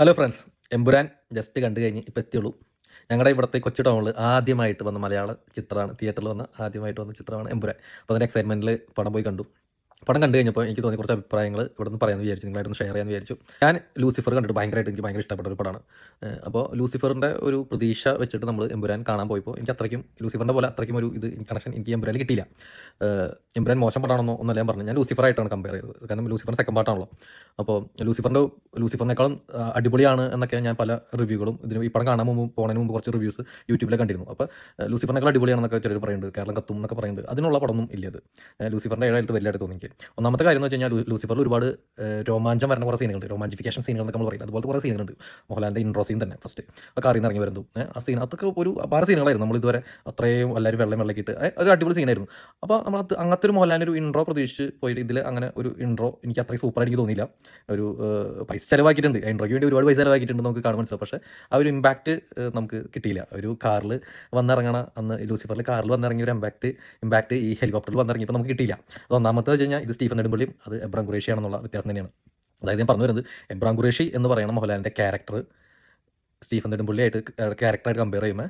Hello friends Empuraan just കണ്ടു കഴിഞ്ഞ് ഇപ്പം എത്തിയുള്ളൂ. ഞങ്ങളുടെ ഇവിടുത്തെ കൊച്ചി ടൗണിൽ ആദ്യമായിട്ട് വന്ന മലയാള ചിത്രമാണ് തിയേറ്ററിൽ വന്ന ആദ്യമായിട്ട് വന്ന ചിത്രമാണ് എമ്പുരാൻ. അപ്പോൾ അതിന്റെ എക്സൈറ്റ്മെന്റിൽ പടം പോയി കണ്ടു. പടം കണ്ടു കഴിഞ്ഞപ്പോൾ എനിക്ക് തോന്നിയ കുറച്ച് അഭിപ്രായങ്ങൾ ഇവിടെ നിന്ന് പറയാമെന്ന് വിചാരിച്ചു നിങ്ങളായിട്ടൊന്ന് ഷെയർ ചെയ്യാൻ വിചാരിച്ചു. ഞാൻ ലൂസിഫർ കണ്ടിട്ട് ഭയങ്കരമായിട്ട് എനിക്ക് ഭയങ്കര ഇഷ്ടപ്പെട്ട ഒരു പടമാണ്. അപ്പോൾ ലൂസിഫറിന്റെ ഒരു പ്രതീക്ഷ വെച്ചിട്ട് നമ്മൾ എമ്പുരാൻ കാണാൻ പോയപ്പോൾ എനിക്ക് അത്രയ്ക്കും ലൂസിഫറിന്റെ പോലെ അത്രയ്ക്കും ഒരു ഇത് കണക്ഷൻ എനിക്ക് എമ്പുരാനിൽ കിട്ടിയില്ല. എമ്പുരാൻ മോശം പടമാണെന്നോ ഒന്നല്ല ഞാൻ പറഞ്ഞു. ഞാൻ ലൂസിഫറായിട്ടാണ് കമ്പയർ ചെയ്തത്. കാരണം ലൂസിഫറിന്റെ സെക്കൻഡ് പാർട്ടാണല്ലോ അപ്പോൾ ലൂസിഫറിന്റെ ലൂസിഫറിനേക്കാളും അടിപൊളിയാണ് എന്നൊക്കെ ഞാൻ പല റിവ്യൂകളും ഇതിന് ഈ പടം കാണാൻ മുമ്പ് പോണതിന് മുമ്പ് കുറച്ച് റിവ്യൂസ് യൂട്യൂബിൽ കണ്ടിരുന്നു. അപ്പോൾ ലൂസിഫറിനേക്കാൾ അടിപൊളിയാണെന്നൊക്കെ ചിലർ പറയുന്നുണ്ട് കേരളം കത്തും എന്നൊക്കെ പറയുന്നുണ്ട്. അതിനുള്ള പടമൊന്നും ഇല്ല ഇത് ലൂസിഫറിന്റെ ഏഴായിട്ട് വലിയ തോന്നി എനിക്ക് ഒന്നാമത്തെ കാര്യം എന്ന് വെച്ച് കഴിഞ്ഞാൽ ലൂസിഫറിൽ ഒരുപാട് രോമാഞ്ചം വരുന്ന കുറേ സീനുകളുണ്ട്. രോമാഞ്ചിഫിക്കേഷൻ സീനുകൾ എന്നൊക്കെ നമ്മൾ പറയുന്നത് അതുപോലത്തെ കുറേ സീനുകളുണ്ട്. മോഹൻലാലിന്റെ ഇൻട്രോ സീൻ തന്നെ ഫസ്റ്റ് ആ കാറിൽ നിന്ന് ഇറങ്ങി വരുന്നു. ആ സീൻ അതൊക്കെ ഒരു അപാര സീനുകളായിരുന്നു. നമ്മൾ ഇതുവരെ അത്രയും എല്ലാവരും വെള്ളം വെള്ളക്കിട്ട്. ഒരു അടിപൊളി സീനായിരുന്നു. അപ്പോൾ നമ്മൾ അത് അങ്ങനത്തെ ഒരു മോഹൻലാലിന്റെ ഒരു ഇൻട്രോ പ്രതീക്ഷിച്ച് പോയിട്ട് ഇതിൽ അങ്ങനെ ഒരു ഇൻട്രോ എനിക്ക് അത്രയും സൂപ്പർ എനിക്ക് തോന്നിയില്ല. ഒരു പൈസ ചിലവാക്കിയിട്ടുണ്ട്. ഇൻട്രോയ്ക്ക് വേണ്ടി ഒരുപാട് പൈസ ചിലവാക്കിയിട്ടുണ്ട് നമുക്ക് കാണാൻ മനസ്സിലാവും പക്ഷേ ആ ഒരു ഇമ്പാക്റ്റ് നമുക്ക് കിട്ടിയില്ല. ഒരു കാറിൽ വന്നിറങ്ങണ. അന്ന് ലൂസിഫറിൽ കാറിൽ വന്നിറങ്ങിയ ഒരു ഇമ്പാക്റ്റ് ഇമ്പാക്റ്റ് ഈ ഹെലികോപ്റ്ററിൽ വന്നിറങ്ങിയപ്പോൾ നമുക്ക് കിട്ടിയില്ല. അത് ഒന്നാമത്തെ വെച്ച് കഴിഞ്ഞാൽ ഇത് സ്റ്റീഫൻ നെടുമ്പള്ളിയും അത് എബ്രാം ഖുറേഷിയാണെന്നുള്ള വ്യത്യാസം തന്നെയാണ്. അതായത് ഞാൻ പറഞ്ഞു വരുന്നത് എബ്രാം ഖുറേഷി എന്ന് പറയുന്ന മോഹൻലാലിന്റെ ക്യാരക്ടർ സ്റ്റീഫൻ നെടുമ്പള്ളിയായിട്ട് ക്യാരക്ടറായിട്ട് കമ്പയർ ചെയ്യുമ്പോൾ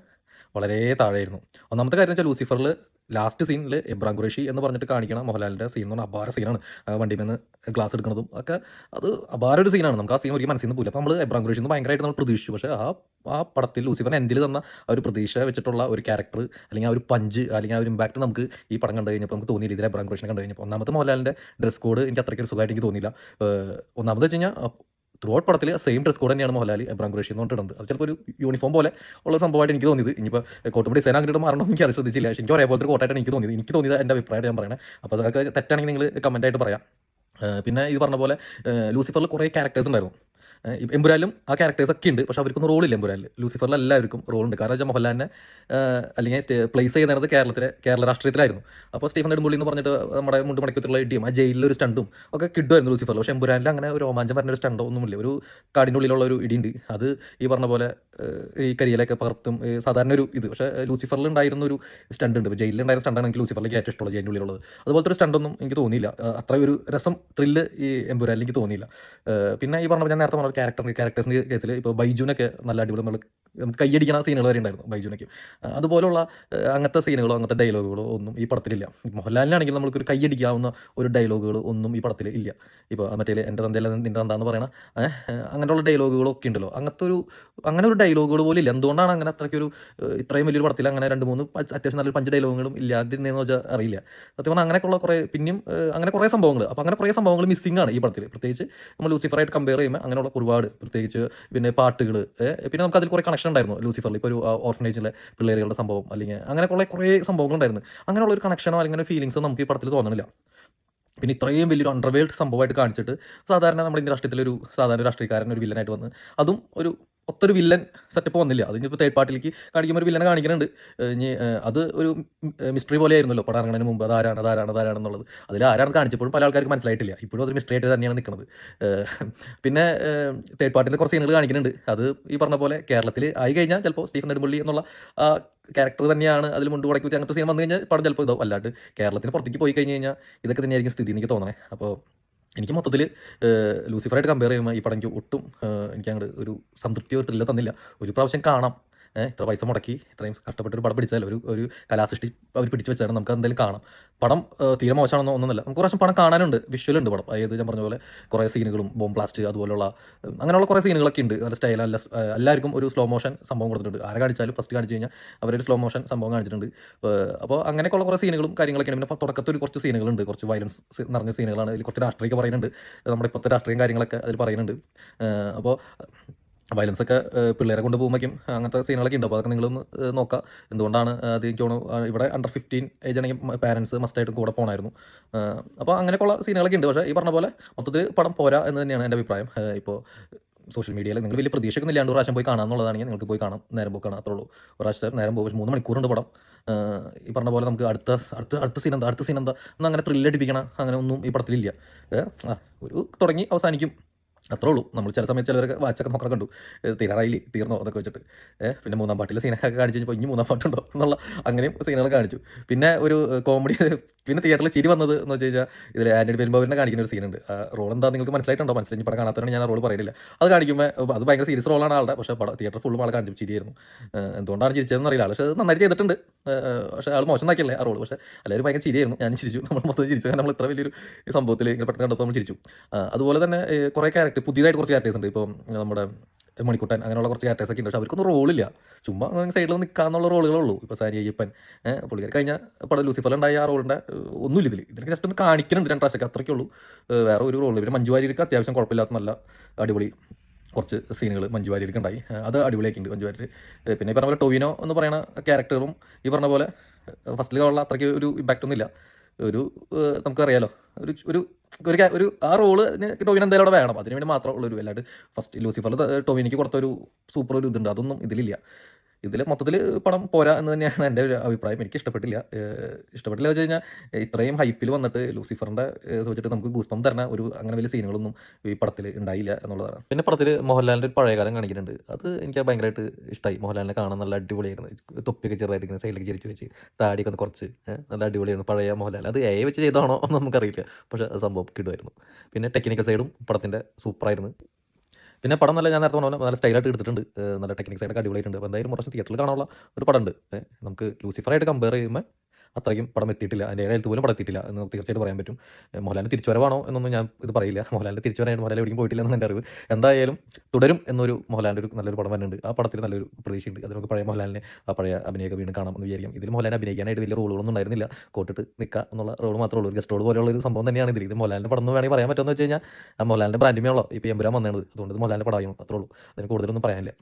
വളരെ താഴെയായിരുന്നു. ഒന്നാമത്തെ കാര്യം വെച്ചാൽ ലൂസിഫറിൽ ലാസ്റ്റ് സീനിൽ എബ്രാം ഖുറേഷി എന്ന് പറഞ്ഞിട്ട് കാണിക്കണ. മോഹൻലാലിന്റെ സീൻ എന്ന് പറഞ്ഞാൽ അപാര സീനാണ് വണ്ടി നിന്ന് ഗ്ലാസ് എടുക്കുന്നതും ഒക്കെ അത് അപാര ഒരു സീനാണ് നമുക്ക് ആ സീൻ ഒരിക്കലും മനസ്സിൽ നിന്ന് പോലും അപ്പോൾ നമ്മൾ എബ്രാം ഖുറേഷി എന്ന് ഭയങ്കരമായിട്ട് നമ്മൾ പ്രതീക്ഷിച്ചു. പക്ഷേ ആ ആ പടത്തിൽ ലൂസിഫർ എൻഡിൽ തന്ന ആ ഒരു പ്രതീക്ഷ വെച്ചിട്ടുള്ള ഒരു ക്യാരക്ടർ അല്ലെങ്കിൽ ആ ഒരു പഞ്ച് അല്ലെങ്കിൽ ആ ഒരു ഇമ്പാക്ട് നമുക്ക് ഈ പടം കണ്ടു കഴിഞ്ഞപ്പോൾ നമുക്ക് തോന്നിയില്ല. ഇതിലെ എബ്രാം ഖുറേഷിനെ കണ്ടു കഴിഞ്ഞപ്പോൾ ഒന്നാമത്തെ മോഹൻലാലിന്റെ ഡ്രസ് കോഡ് എനിക്ക് അത്രയ്ക്ക് ഒരു സുഖമായിട്ട് എനിക്ക് തോന്നിയില്ല. ഒന്നാമത് വെച്ച് കഴിഞ്ഞാൽ ത്രൂ ഔട്ട് പടത്തിൽ സെയിം ഡ്രസ് കോഡ് തന്നെയാണ് മോഹൻലാൽ എബ്രാം ഖുറേഷി എന്ന് പറഞ്ഞിട്ടുണ്ട് അത് ചിലപ്പോൾ ഒരു യൂണിഫോം പോലെ ഉള്ള സംഭവമായിട്ട് എനിക്ക് തോന്നിയത്. ഇനിയിപ്പോൾ കോട്ടുമടി സേന അങ്ങോട്ട് മാറണം എനിക്ക് ശ്രദ്ധിച്ചില്ല പക്ഷേ എനിക്ക് ഒരേപോലത്തെ കോട്ടായിട്ടാണ് കോട്ടായിട്ട് എനിക്ക് തോന്നിയത്. എനിക്ക് തോന്നിയത് എന്റെ അഭിപ്രായമായിട്ട് ഞാൻ പറയണേ. അപ്പോൾ അതൊക്കെ തെറ്റാണെങ്കിൽ നിങ്ങൾ കമന്റായിട്ട് പറയാം. പിന്നെ ഇത് പറഞ്ഞ പോലെ ലൂസിഫറിൽ കുറേ ക്യാരക്ടേഴ്സ് ഉണ്ടായിരുന്നു. എമ്പുരാലും ആ ക്യാരക്ടേഴ്സ് ഒക്കെ ഉണ്ട് പക്ഷെ അവർക്കൊന്നും റോൾ ഇല്ല എമ്പുരാലിൽ ലൂസിഫറിൽ എല്ലാവർക്കും റോളുണ്ട് കാരണം വെച്ചാൽ മോഹൻലാലിനെ അല്ലെങ്കിൽ പ്ലേസ് ചെയ്യുന്നത് കേരളത്തിലെ കേരള രാഷ്ട്രീയത്തിലായിരുന്നു. അപ്പോൾ സ്റ്റീഫൻ നെടുമ്പുള്ളി എന്ന് പറഞ്ഞിട്ട് നമ്മുടെ മുണ്ട് മണിക്കത്തുള്ള ഇടിയും ആ ജയിലിൽ ഒരു സ്റ്റണ്ടും ഒക്കെ കിട്ടുമായിരുന്നു ലൂസിഫറിൽ പക്ഷെ എമ്പുരാനിൽ അങ്ങനെ ഒരു രോമാഞ്ചം പറഞ്ഞ ഒരു സ്റ്റണ്ടോ ഒന്നുമില്ല. ഒരു കാടിന്റെ ഉള്ളിലുള്ള ഒരു ഇടിയുണ്ട്. അത് ഈ പറഞ്ഞ പോലെ ഈ കരിയിലൊക്കെ പകർത്തും സാധാരണ ഒരു ഇത്. പക്ഷേ ലൂസിഫറിൽ ഉണ്ടായിരുന്ന ഒരു സ്റ്റണ്ട് ഉണ്ട് ജയിലിൽ ഉണ്ടായിരുന്ന സ്റ്റണ്ടാണ് എനിക്ക് ലൂസിഫറിലേക്ക് ഏറ്റവും ഇഷ്ടമുള്ളത് ജയിലിന്റെ ഉള്ളിലുള്ളത്. അതുപോലത്തെ ഒരു സ്റ്റണ്ടൊന്നും എനിക്ക് തോന്നിയില്ല. അത്ര ഒരു രസം ത്രില്ല് ഈ എമ്പുരാനിൽ എനിക്ക് തോന്നിയില്ല. പിന്നെ ഈ പറഞ്ഞ ഞാൻ നേരത്തെ പറഞ്ഞ ക്യാരക്ടർ ക്യാരക്ടേഴ്സിന്റെ കേസിൽ ഇപ്പോൾ ബൈജുനൊക്കെ നല്ല അടിപൊളി നമ്മൾ നമുക്ക് കൈയടിക്കുന്ന സീനുകൾ വരെ ഉണ്ടായിരുന്നു ബൈജുനയ്ക്ക് അതുപോലുള്ള അങ്ങനത്തെ സീനുകളോ അങ്ങനത്തെ ഡയലോഗുകളോ ഒന്നും ഈ പടത്തിലില്ല മോഹൻലാലിനാണെങ്കിൽ നമുക്കൊരു കൈയടിക്കാവുന്ന ഒരു ഡയലോഗുകൾ ഒന്നും ഈ പടത്തിൽ ഇല്ല. ഇപ്പോൾ മറ്റേ എന്റെ തന്തയല്ല നിന്റെ തന്താന്ന് പറയണ അങ്ങനെയുള്ള ഡയലോഗുകളൊക്കെ ഉണ്ടല്ലോ. അങ്ങനത്തെ ഒരു അങ്ങനെ ഒരു ഡയലോഗുകൾ പോലും ഇല്ല. എന്തുകൊണ്ടാണ് അങ്ങനെ അത്രയ്ക്ക് ഒരു ഇത്രയും വലിയൊരു പടത്തിൽ അങ്ങനെ രണ്ട് മൂന്ന് അത്യാവശ്യം നല്ലൊരു പഞ്ച് ഡയലോഗുകളും ഇല്ലാതിരുന്നതെന്ന് വെച്ചാൽ അറിയില്ല. സത്യം പറഞ്ഞാൽ അങ്ങനെയൊക്കെയുള്ള കുറേ പിന്നെയും അങ്ങനെ കുറേ സംഭവങ്ങൾ അപ്പോൾ അങ്ങനെ കുറേ സംഭവങ്ങൾ മിസ്സിംഗ് ആണ് ഈ പടത്തിൽ. പ്രത്യേകിച്ച് നമ്മൾ ലൂസിഫറായിട്ട് കമ്പയർ ചെയ്യുമ്പോൾ അങ്ങനെയുള്ള ഒരുപാട്. പ്രത്യേകിച്ച് പിന്നെ പാട്ടുകൾ പിന്നെ നമുക്ക് അതിൽ കുറേ കണക്ഷൻ ഉണ്ടായിരുന്നു ലൂസിഫറിൽ ഇപ്പോൾ ഒരു ഓർഫനേജിലെ പിള്ളേരുകളുടെ സംഭവം അല്ലെങ്കിൽ അങ്ങനെ കുറേ കുറേ സംഭവങ്ങൾ ഉണ്ടായിരുന്നു അങ്ങനെയുള്ള ഒരു കണക്ഷനോ അല്ലെങ്കിൽ ഒരു ഫീലിങ്സോ നമുക്ക് ഈ പടത്തിൽ തോന്നുന്നില്ല പിന്നെ ഇത്രയും വലിയൊരു അണ്ടർവേൾഡ് സംഭവമായിട്ട് കാണിച്ചിട്ട് സാധാരണ നമ്മുടെ ഇന്ത്യ രാഷ്ട്രീയത്തിലൊരു സാധാരണ രാഷ്ട്രീയക്കാരൻ ഒരു വില്ലനായിട്ട് വന്ന് അതും ഒരു ഒത്തൊരു വില്ലൻ സെറ്റപ്പ് വന്നില്ല. അത് ഇനിയിപ്പോൾ തേർഡ് പാർട്ടിലേക്ക് കാണിക്കുമ്പോൾ ഒരു വില്ലനെ കാണിക്കുന്നുണ്ട് ഇനി അത് ഒരു മിസ്റ്ററി പോലെ ആയിരുന്നല്ലോ പടം ഇറങ്ങുന്നതിന് മുമ്പ്. അതാരാണ് അതാരാണ് അതാരാണെന്നുള്ളത് അതിൽ ആരാണ് കാണിച്ചപ്പോഴും പല ആൾക്കാർക്ക് മനസ്സിലായിട്ടില്ല. ഇപ്പോഴും അതൊരു മിസ്റ്ററി ആയിട്ട് തന്നെയാണ് നിൽക്കുന്നത് പിന്നെ തേർഡ് പാർട്ടിയിൽ കുറച്ച് സീനുകൾ കാണിക്കുന്നുണ്ട് അത് ഈ പറഞ്ഞ പോലെ കേരളത്തിൽ ആയി കഴിഞ്ഞാൽ ചിലപ്പോൾ സ്റ്റീഫൻ നെടുമ്പള്ളി എന്നുള്ള ആ ക്യാരക്ടർ തന്നെയാണ് അതിൽ മുണ്ട് മുടക്കി അങ്ങനത്തെ സീൻ വന്നു കഴിഞ്ഞാൽ പടം ചിലപ്പോൾ ഇതാവും. അല്ലാണ്ട് കേരളത്തിന് പുറത്തേക്ക് പോയി കഴിഞ്ഞ് കഴിഞ്ഞാൽ ഇതൊക്കെ തന്നെയായിരിക്കും സ്ഥിതി എനിക്ക് തോന്നണേ. അപ്പോൾ എനിക്ക് മൊത്തത്തിൽ ലൂസിഫറായിട്ട് കമ്പയർ ചെയ്യുമ്പോൾ ഈ പടം എനിക്ക് ഒട്ടും എനിക്ക് അങ്ങോട്ട് ഒരു സംതൃപ്തി ഒരു തന്നില്ല. ഒരു പ്രാവശ്യം കാണാം. ഇത്ര പൈസ മുടക്കി ഇത്രയും കഷ്ടപ്പെട്ട് ഒരു പടം പിടിച്ചാൽ ഒരു ഒരു കലാസൃഷ്ടി അവർ പിടിച്ചു വെച്ചാൽ നമുക്ക് എന്തെങ്കിലും കാണാം. പടം തീരെ മോശമാണെന്നോ ഒന്നുമല്ല നമുക്ക് കുറച്ച് പടം കാണാനുണ്ട്. വിഷ്വൽ ഉണ്ട് പടം. അതായത് ഞാൻ പറഞ്ഞ പോലെ കുറേ സീനുകളും ബോം ബ്ലാസ്റ്റ് അതുപോലുള്ള അങ്ങനെയുള്ള കുറേ സീനുകളൊക്കെ ഉണ്ട്. നല്ല സ്റ്റൈൽ അല്ല എല്ലാവർക്കും ഒരു സ്ലോ മോഷൻ സംഭവം കൊടുത്തിട്ടുണ്ട്. ആരെ കാണിച്ചാലും ഫസ്റ്റ് കാണിച്ചു കഴിഞ്ഞാൽ അവരൊരു സ്ലോ മോഷൻ സംഭവം കാണിച്ചിട്ടുണ്ട്. അപ്പോൾ അങ്ങനെയൊക്കെയുള്ള കുറേ സീനുകളും കാര്യങ്ങളൊക്കെയാണ് പിന്നെ തുടക്കത്തിൽ ഒരു കുറച്ച് സീനുകളുണ്ട്. കുറച്ച് വയലൻസ് നിറഞ്ഞ സീനുകളാണ്. അതിൽ കുറച്ച് രാഷ്ട്രീയമൊക്കെ പറയുന്നുണ്ട്. നമ്മുടെ ഇപ്പോഴത്തെ രാഷ്ട്രീയം കാര്യങ്ങളൊക്കെ അതിൽ പറയുന്നുണ്ട്. അപ്പോൾ വയലൻസ് ഒക്കെ പിള്ളേരെ കൊണ്ട് പോകുമ്പോഴേക്കും അങ്ങനത്തെ സീനുകളൊക്കെ ഉണ്ട്. അപ്പോൾ അതൊക്കെ നിങ്ങളൊന്ന് നോക്കുക എന്തുകൊണ്ടാണ് അത് ഇവിടെ അണ്ടർ ഫിഫ്റ്റീൻ ഏജ് ആണെങ്കിൽ പാരൻസ് മസ്റ്റായിട്ടും കൂടെ പോകണമായിരുന്നു അപ്പോൾ അങ്ങനെയൊക്കെയുള്ള സീനുകളൊക്കെ ഉണ്ട്. പക്ഷേ ഈ പറഞ്ഞ പോലെ മൊത്തത്തിൽ പടം പോരാ എന്ന് തന്നെയാണ് എന്റെ അഭിപ്രായം. ഇപ്പോൾ സോഷ്യൽ മീഡിയയിൽ നിങ്ങൾ വലിയ പ്രതീക്ഷയൊന്നും ഇല്ലാണ്ട് ഒരു പ്രാവശ്യം പോയി കാണാം എന്നുള്ളതാണെങ്കിൽ നിങ്ങൾക്ക് പോയി കാണാം. നേരം പോയി അത്രേ ഉള്ളൂ. ഒരു പ്രാവശ്യം നേരം പോകും. മൂന്ന് മണിക്കൂറുണ്ട് പടം. ഈ പറഞ്ഞ പോലെ നമുക്ക് അടുത്ത അടുത്ത അടുത്ത സീൻ എന്താ അടുത്ത സീൻ എന്താ എന്നങ്ങനെ ത്രില്ലടിപ്പിക്കണം അങ്ങനെ ഒന്നും ഈ പടത്തിലില്ല. ഒരു തുടങ്ങി അവസാനിക്കും. അത്രേ ഉള്ളൂ നമ്മൾ ചില സമയത്ത് ചിലവരൊക്കെ വാച്ചൊക്കെ നോക്കാൻ കണ്ടു. തീരാറായില്ലേ തീർന്നോ അതൊക്കെ വെച്ചിട്ട്. പിന്നെ മൂന്നാം പാട്ടിലെ സീനൊക്കെ കാണിച്ചു കഴിഞ്ഞപ്പോൾ ഇനി മൂന്നാം പാട്ടുണ്ടോ എന്നുള്ള അങ്ങനെയും സീനുകൾ കാണിച്ചു. പിന്നെ ഒരു കോമഡി പിന്നെ തിയേറ്ററിൽ ചിരി വന്നത് എന്ന് വെച്ച് കഴിഞ്ഞാൽ ഇതിൽ ആന്റണി പെരുമ്പാവൂരിനെ കാണിക്കുന്ന ഒരു സീനുണ്ട്. റോൾ എന്താ നിങ്ങൾക്ക് മനസ്സിലായിട്ടുണ്ടോ? മനസ്സിലായി. പടം കാണാത്തതാണ് ഞാൻ റോൾ പറയുന്നില്ല അത് കാണിക്കുമ്പോൾ അത് ഭയങ്കര സീരിയസ് റോളാണ് ആളുടെ. പക്ഷേ പടം തിയേറ്റർ ഫുള്ളും ആൾ കാണിച്ചു ചിരിയായിരുന്നു. എന്തുകൊണ്ടാണ് ചിരിച്ചതെന്ന് അറിയില്ല. പക്ഷേ അത് നന്നായിട്ട് ചെയ്തിട്ടുണ്ട്. പക്ഷേ ആൾ മോശം നാക്കിയല്ലേ ആ റോൾ പക്ഷേ എല്ലാവരും ഭയങ്കര ചിരിയായിരുന്നു. ഞാൻ ചിരിച്ചു. നമ്മൾ മൊത്തം ചിരിച്ചു. കാരണം നമ്മൾ ഇത്ര വലിയൊരു സംഭവത്തിൽ ഇങ്ങനെ പെട്ടെന്ന് കണ്ടപ്പോൾ നമ്മൾ ചിരിച്ചു. അതുപോലെ തന്നെ കുറേ ക്യാരക്ടർ പുതിയതായിട്ട് കുറച്ച് ക്യാരക്ടേഴ്സ് ഉണ്ട്. ഇപ്പം നമ്മുടെ മണിക്കുട്ടൻ അങ്ങനെയുള്ള കുറച്ച് ക്യാരക്ടേഴ്സ് ഒക്കെ ഉണ്ട്. പക്ഷെ അവർക്കൊന്നും റോളില്ല ചുമ്മാ സൈഡിൽ നിൽക്കാന്നുള്ള റോളുകളേ ഉള്ളൂ. ഇപ്പോൾ സാരി അയ്യപ്പൻ പുള്ളിക്കാർ കഴിഞ്ഞ പടം ലൂസിഫർ ഉണ്ടായ ആ റോളിന്റെ ഒന്നുമില്ല ഇതിൽ ഇതിനൊക്കെ ജസ്റ്റ് ഒന്ന് കാണിക്കുന്നുണ്ട് രണ്ട് പ്രാവശ്യം അത്രയ്ക്കേ ഉള്ളൂ. വേറെ ഒരു റോളില്ല പിന്നെ മഞ്ജു വാര്യർക്ക് അത്യാവശ്യം കുഴപ്പമില്ലാത്ത നല്ല അടിപൊളി കുറച്ച് സീനുകൾ മഞ്ജു വാര്യർക്ക് ഉണ്ടായി അത് അടിപൊളിയാക്കിയിട്ടുണ്ട് മഞ്ജു വാര്യർ പിന്നെ ഈ പറഞ്ഞ പോലെ ടൊവിനോ എന്ന് പറയുന്ന ക്യാരക്ടറും ഈ പറഞ്ഞ പോലെ ഫസ്റ്റിൽ ഉള്ള അത്രയ്ക്ക് ഒരു ഇമ്പാക്റ്റ് ഒന്നുമില്ല. ഒരു നമുക്കറിയാലോ. ഒരു ഒരു ഒരു ഒരു ആ റോൾ ടോവിന് എന്തായാലും അവിടെ വേണം. അതിന് വേണ്ടി മാത്രമേ ഉള്ളൂ അല്ലാണ്ട് ഫസ്റ്റ് ലൂസിഫർ ടോവിനിക്ക് കൊടുത്ത ഒരു സൂപ്പർ ഒരു ഇതുണ്ട്. അതൊന്നും ഇതിലില്ല. ഇതിൽ മൊത്തത്തിൽ പടം പോരാ എന്ന് തന്നെയാണ് എന്റെ ഒരു അഭിപ്രായം. എനിക്ക് ഇഷ്ടപ്പെട്ടില്ല. ഇഷ്ടപ്പെട്ടില്ല വെച്ച് കഴിഞ്ഞാൽ ഇത്രയും ഹൈപ്പിൽ വന്നിട്ട് ലൂസിഫറിന്റെ വെച്ചിട്ട് നമുക്ക് ഗൂസ്പം തരണ ഒരു അങ്ങനെ വലിയ സീനുകളൊന്നും ഈ പടത്തിൽ ഉണ്ടായില്ല എന്നുള്ളതാണ്. പിന്നെ പടത്തിൽ മോഹൻലാലിന്റെ ഒരു പഴയകാലം കാണിക്കുന്നുണ്ട്. അത് എനിക്ക് ഭയങ്കരമായിട്ട് ഇഷ്ടമായി മോഹൻലാലിനെ കാണാൻ നല്ല അടിപൊളിയായിരുന്നു. തൊപ്പിയൊക്കെ ചെറുതായിരിക്കുന്നത് സൈഡിലേക്ക് ചിരിച്ച് വെച്ച് താടിയൊക്കെ ഒന്ന് കുറച്ച് നല്ല അടിപൊളിയായിരുന്നു പഴയ മോഹൻലാൽ. അത് എ വെച്ച് ചെയ്താണോ എന്ന് നമുക്കറിയില്ല. പക്ഷേ സംഭവം കിടുമായിരുന്നു പിന്നെ ടെക്നിക്കൽ സൈഡും പടത്തിന്റെ സൂപ്പറായിരുന്നു പിന്നെ പടം നല്ല ഞാൻ നേരത്തെ പറഞ്ഞ നല്ല സ്റ്റൈലായിട്ട് എടുത്തിട്ടുണ്ട്. നല്ല ടെക്നിക്സ് ആയിട്ട് അടിപൊളിയായിട്ടുണ്ട്. അപ്പോൾ എന്തായാലും കുറച്ച് തിയേറ്ററിൽ കാണാനുള്ള ഒരു പടമുണ്ട്. ഉണ്ട് നമുക്ക് ലൂസിഫറായിട്ട് കമ്പയർ ചെയ്യുമ്പോൾ അത്രയ്ക്കും പടം എത്തിയിട്ടില്ല. അതിന്റെ ഏഴ് പോലും പടം എത്തിയിട്ടില്ല എന്ന് തീർച്ചയായിട്ടും പറയാൻ പറ്റും. മോഹൻലാലിന്റെ തിരിച്ചുവരവാണോ എന്നൊന്നും ഞാൻ ഇത് പറയില്ല. മോഹൻലാലിന്റെ തിരിച്ചുവരാനായിട്ട് മോഹൻലാൽ എവിടെയും പോയിട്ടില്ല എന്നാണ് എന്റെ അറിവ്. എന്തായാലും തുടരും എന്നൊരു മോഹൻലാലിന്റെ ഒരു നല്ലൊരു പടം വരുന്നുണ്ട് ആ പടത്തിൽ നല്ലൊരു പ്രതീക്ഷയുണ്ട്. അത് നമുക്ക് പഴയ മോഹൻലാലിനെ ആ പഴയ അഭിനയൊക്കെ വീണ്ടും കാണാം എന്ന് വിചാരിക്കാം. ഇതിൽ മോഹൻലാലിനെ അഭിനയിക്കാനായിട്ട് വലിയ റോളുകളൊന്നും ഉണ്ടായിരുന്നില്ല. കോട്ടിട്ട് നിൽക്കുക എന്നുള്ള റോൾ മാത്രമേ ഉള്ളൂ. ഒരു ഗസ്റ്റ് റോൾ പോലെയുള്ള ഒരു സംഭവം തന്നെയാണ് ഇതിൽ. ഇത് മോഹൻലാലിന്റെ പടം എന്ന് വേണമെങ്കിൽ പറയാൻ പറ്റുമെന്ന് വെച്ച് കഴിഞ്ഞാൽ ആ മോഹൻലാലിന്റെ ബ്രാൻഡിമേ ഉള്ളൂ ഇപ്പോൾ എമ്പുരാൻ വന്നതാണ് അതുകൊണ്ട് മോഹൻലാലിന്റെ പടമായിരുന്നു. അത്രേ ഉള്ളൂ. അതിന് കൂടുതലൊന്നും പറയാനില്ല.